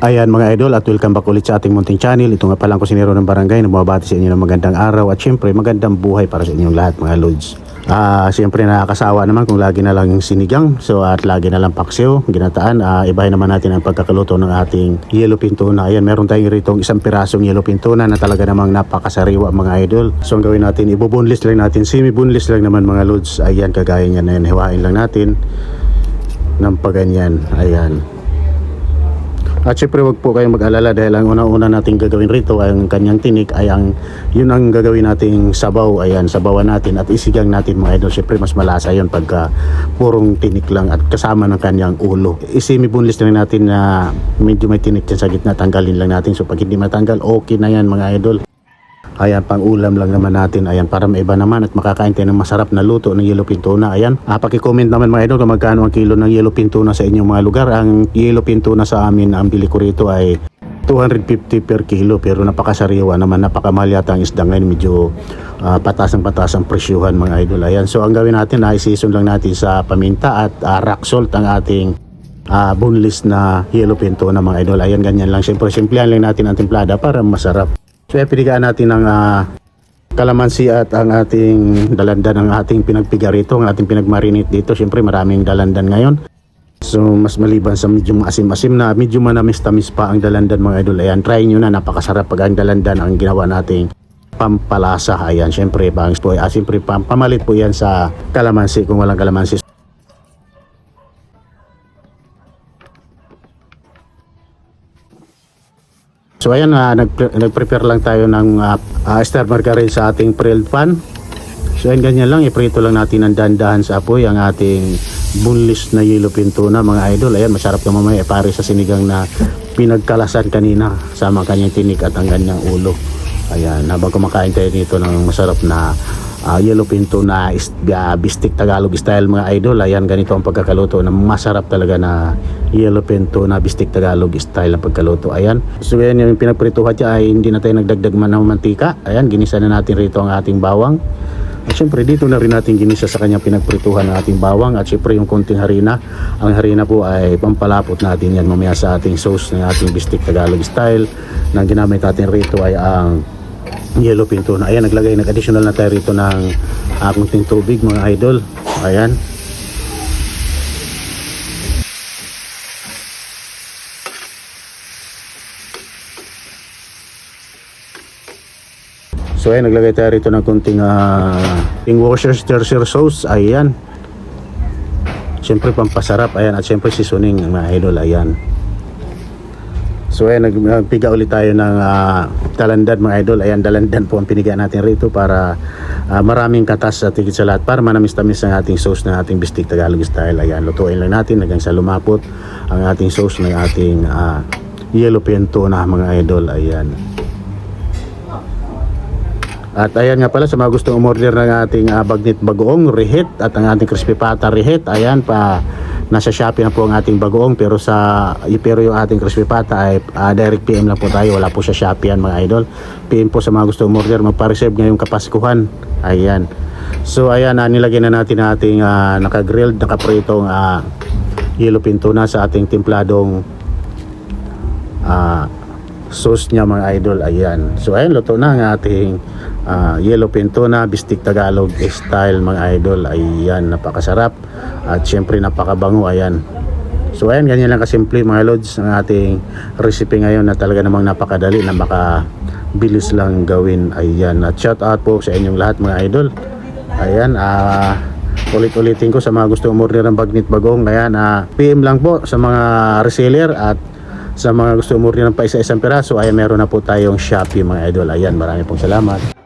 Ayan mga idol at welcome back ulit sa ating munting channel. Ito nga palang kusinero ng barangay na sa inyo ng magandang araw at syempre magandang buhay para sa inyong lahat mga lods. Ah, syempre nakakasawa naman kung lagi na lang sinigang so at lagi na lang paksiw, ginataan. Ah, ibahin naman natin ang pagkakaluto ng ating yellow pintuna. Ayan, meron tayong rito isang pirasong yellow pintuna na talaga namang napakasariwa mga idol. So ang gawin natin, ibubunlis lang natin, semi-bunlis lang naman mga lods. Ayan, kagaya niyan na yan, hiwain lang natin ng paganyan. Ayan. At syempre wag po kayong mag-alala dahil ang una-una nating gagawin rito ay ang kanyang tinik ay ang yun ang gagawin nating sabaw. Ayan sabawan natin at isigang natin mga idol. Syempre mas malasa yun pagka purong tinik lang at kasama ng kanyang ulo. Isimibunlis lang natin na medyo may tinik dyan sa gitna. Tanggalin lang natin. So pag hindi matanggal okay na yan mga idol Ayan, pang ulam lang naman natin. Ayan, para maiba naman at makakain tayo ng masarap na luto ng yellow pintuna. Ayan, ah, paki-comment naman mga idol kung magkano ang kilo ng yellow pintuna sa inyong mga lugar. Ang yellow pintuna sa amin, ang bili ko rito ay 250 per kilo pero napakasariwa naman napakamahal yata ang isda ngayon medyo ah, patas ang patas ang presyuhan mga idol ayan so ang gawin natin ay season lang natin sa paminta at ah, rock salt ang ating ah, boneless na yellow pinto na mga idol ayan ganyan lang siyempre simplihan lang natin ang timplada para masarap So pinigaan natin ng ah, kalamansi at ang ating dalandan ang ating pinagpiga rito, ang ating pinagmarinate dito. Siyempre maraming dalandan ngayon. So mas maliban sa medyo maasim-asim na medyo manamis-tamis pa ang dalandan mga idol. Ayan, try nyo na napakasarap pag ang dalandan ang ginawa nating pampalasa. Ayan, syempre bangs po. Ah, syempre pam pamalit po yan sa kalamansi kung walang kalamansi. So ayan, uh, nag- nag-prepare lang tayo ng uh, uh, star margarine sa ating grilled pan. So ayan, ganyan lang, iprito lang natin ng dandahan sa apoy ang ating bunlis na yellow pintuna mga idol. Ayan, masarap na mamaya pare sa sinigang na pinagkalasan kanina sama ang kanyang tinik at ang kanyang ulo. Ayan, habang kumakain tayo dito ng masarap na uh, yellow pinto na uh, bistik Tagalog style mga idol. Ayan, ganito ang pagkakaluto na masarap talaga na yellow pinto na bistik Tagalog style ang pagkaluto. Ayan. So yan yung pinagprituhan niya ay hindi na tayo nagdagdag man ng mantika. Ayan, ginisa na natin rito ang ating bawang. At syempre dito na rin natin ginisa sa kanyang pinagprituhan ng ating bawang at syempre yung konting harina. Ang harina po ay pampalapot natin yan mamaya sa ating sauce ng ating bistik Tagalog style. Na ginamit natin rito ay ang yellow pinto na. Ayan, naglagay, nag-additional na tayo rito ng uh, tubig mga idol. Ayan. So ayan, naglagay tayo rito ng kunting uh, Worcestershire sauce. Ayan. Siyempre pampasarap. Ayan. At siyempre seasoning mga idol. Ayan. So ayan, nag- nagpiga ulit tayo ng ah, dalandan mga idol. Ayan, dalandan po ang piniga natin rito para ah, maraming katas at higit sa lahat para manamis-tamis ang ating sauce ng ating bistik Tagalog style. Ayan, lutuin lang natin hanggang sa lumapot ang ating sauce ng ating ah, yellow pinto na mga idol. Ayan. At ayan nga pala sa mga gustong umorder ng ating uh, bagnit bagoong rehit at ang ating crispy pata rehit. Ayan pa nasa Shopee na po ang ating bagoong pero sa pero yung ating crispy pata ay ah, direct PM lang po tayo. Wala po sa Shopee yan mga idol. PM po sa mga gustong umorder magpa-reserve ngayong kapaskuhan. Ayan. So ayan uh, nilagay na natin ating uh, naka-grilled, nakapritong uh, yellow pintuna sa ating timpladong ah sauce niya mga idol ayan so ayan luto na ang ating ah, yellow pintuna bistik Tagalog style mga idol. Ayan napakasarap. At syempre napakabango ayan. So ayan ganyan lang kasimple mga lods ang ating recipe ngayon na talaga namang napakadali na makabilis lang gawin. Ayan at shout out po sa inyong lahat mga idol. Ayan ah ulit-ulitin ko sa mga gusto umorder ng bagnit bagong. Ayan ah, PM lang po sa mga reseller at sa mga gusto umorder ng pa isa-isang piraso ay meron na po tayong Shopee mga idol. Ayan, marami pong salamat.